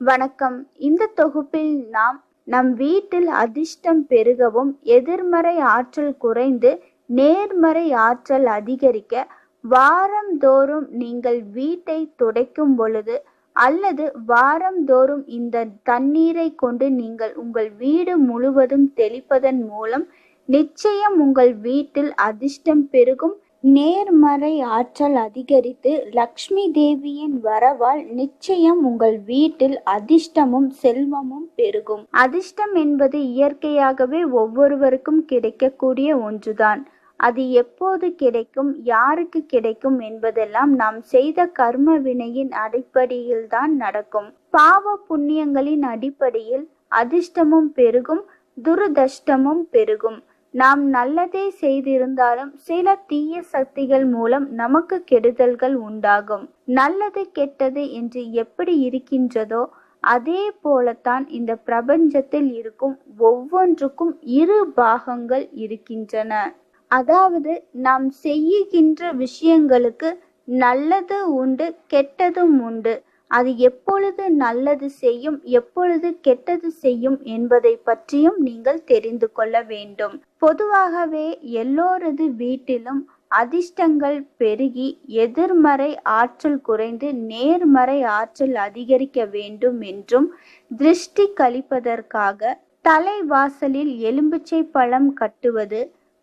வணக்கம். இந்த தொகுப்பில் நாம் நம் வீட்டில் அதிர்ஷ்டம் பெருகவும் எதிர்மறை ஆற்றல் குறைந்து நேர்மறை ஆற்றல் அதிகரிக்க வாரந்தோறும் நீங்கள் வீட்டை துடைக்கும் பொழுது அல்லது வாரந்தோறும் இந்த தண்ணீரை கொண்டு நீங்கள் உங்கள் வீடு முழுவதும் தெளிப்பதன் மூலம் நிச்சயம் உங்கள் வீட்டில் அதிர்ஷ்டம் பெருகும் நேர்மறை ஆற்றல் அதிகரித்து லக்ஷ்மி தேவியின் வரவால் நிச்சயம் உங்கள் வீட்டில் அதிர்ஷ்டமும் செல்வமும் பெருகும். அதிர்ஷ்டம் என்பது இயற்கையாகவே ஒவ்வொருவருக்கும் கிடைக்கக்கூடிய ஒன்றுதான். அது எப்போது கிடைக்கும் யாருக்கு கிடைக்கும் என்பதெல்லாம் நாம் செய்த கர்ம வினையின் அடிப்படையில் தான் நடக்கும். பாவ புண்ணியங்களின் அடிப்படையில் அதிர்ஷ்டமும் பெருகும் துரதஷ்டமும் பெருகும். நாம் நல்லதே செய்திருந்தாலும் சில தீய சக்திகள் மூலம் நமக்கு கெடுதல்கள் உண்டாகும். நல்லது கெட்டது என்று எப்படி இருக்கின்றதோ அதே போலத்தான் இந்த பிரபஞ்சத்தில் இருக்கும் ஒவ்வொன்றுக்கும் இரு பாகங்கள் இருக்கின்றன. அதாவது நாம் செய்கின்ற விஷயங்களுக்கு நல்லது உண்டு கெட்டதும் உண்டு. அது எப்பொழுது நல்லது செய்யும் எப்பொழுது கெட்டது செய்யும் என்பதை பற்றியும் நீங்கள் தெரிந்து கொள்ள வேண்டும். பொதுவாகவே எல்லோரது வீட்டிலும் அதிர்ஷ்டங்கள் பெருகி எதிர்மறை ஆற்றல் குறைந்து நேர்மறை ஆற்றல் அதிகரிக்க வேண்டும் என்றும் திருஷ்டி கழிப்பதற்காக தலைவாசலில் எலும்பிச்சை பழம் கட்டுவது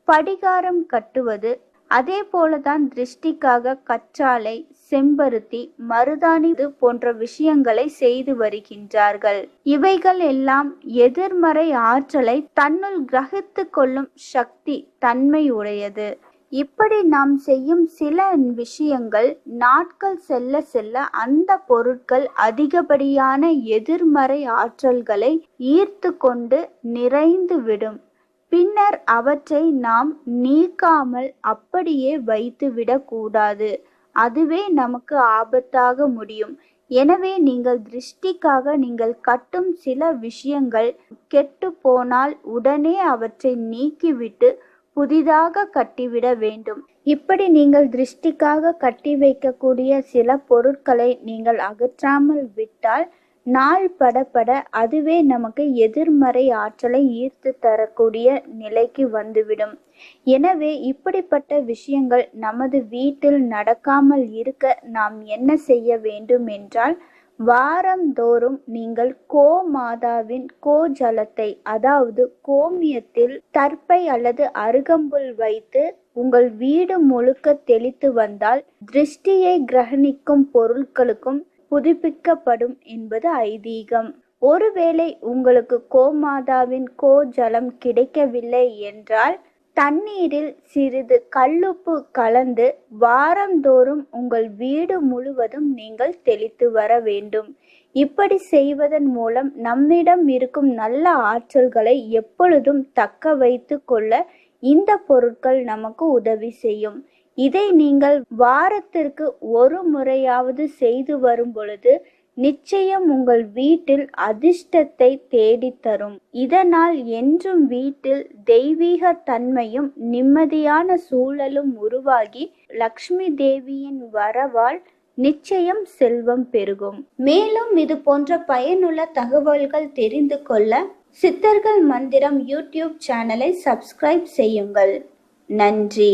படிகாரம் கட்டுவது அதே போலதான் திருஷ்டிக்காக கற்றாழை செம்பருத்தி மருதாணி போன்ற விஷயங்களை செய்து வருகின்றார்கள். இவைகள் எல்லாம் எதிர்மறை ஆற்றலை தன்னுள் கிரகித்து கொள்ளும் சக்தி தன்மையுடையது இப்படி நாம் செய்யும் சில விஷயங்கள் நாட்கள் செல்ல செல்ல அந்த பொருட்கள் அதிகப்படியான எதிர்மறை ஆற்றல்களை ஈர்த்து கொண்டு நிறைந்து விடும் பின்னர் அவற்றை நாம் நீக்காமல் அப்படியே வைத்துவிடக் கூடாது. அதுவே நமக்கு ஆபத்தாக முடியும். எனவே நீங்கள் திருஷ்டிக்காக நீங்கள் கட்டும் சில விஷயங்கள் கெட்டு போனால் உடனே அவற்றை நீக்கிவிட்டு புதிதாக கட்டிவிட வேண்டும். இப்படி நீங்கள் திருஷ்டிக்காக கட்டி வைக்கக்கூடிய சில பொருட்களை நீங்கள் அகற்றாமல் விட்டால் நாள் படப்பட அதுவே நமக்கு எதிர்மறை ஆற்றலை ஈர்த்து தரக்கூடிய நிலைக்கு வந்துவிடும். எனவே இப்படிப்பட்ட விஷயங்கள் நமது வீட்டில் நடக்காமல் இருக்க நாம் என்ன செய்ய வேண்டும் என்றால் வாரந்தோறும் நீங்கள் கோ மாதாவின் கோ ஜலத்தை அதாவது கோமியத்தில் தற்பை அல்லது அருகம்புல் வைத்து உங்கள் வீடு முழுக்க தெளித்து வந்தால் திருஷ்டியை கிரகணிக்கும் பொருட்களுக்கும் புதுப்பிக்கப்படும் என்பது ஐதீகம். ஒருவேளை உங்களுக்கு கோமாதாவின் கோ ஜலம் கிடைக்கவில்லை என்றால் தண்ணீரில் சிறிது கல்லுப்பு கலந்து வாரந்தோறும் உங்கள் வீடு முழுவதும் நீங்கள் தெளித்து வர வேண்டும். இப்படி செய்வதன் மூலம் நம்மிடம் இருக்கும் நல்ல ஆற்றல்களை எப்பொழுதும் தக்க வைத்து கொள்ள இந்த பொருட்கள் நமக்கு உதவி செய்யும். இதை நீங்கள் வாரத்திற்கு ஒரு முறையாவது செய்து வரும் பொழுது நிச்சயம் உங்கள் வீட்டில் அதிர்ஷ்டத்தை தேடித்தரும் இதனால் என்றும் வீட்டில் தெய்வீக தன்மையும் நிம்மதியான சூழலும் உருவாகி லக்ஷ்மி தேவியின் வரவால் நிச்சயம் செல்வம் பெருகும். மேலும் இது போன்ற பயனுள்ள தகவல்கள் தெரிந்து கொள்ள சித்தர்கள் மந்திரம் யூடியூப் சேனலை சப்ஸ்கிரைப் செய்யுங்கள். நன்றி.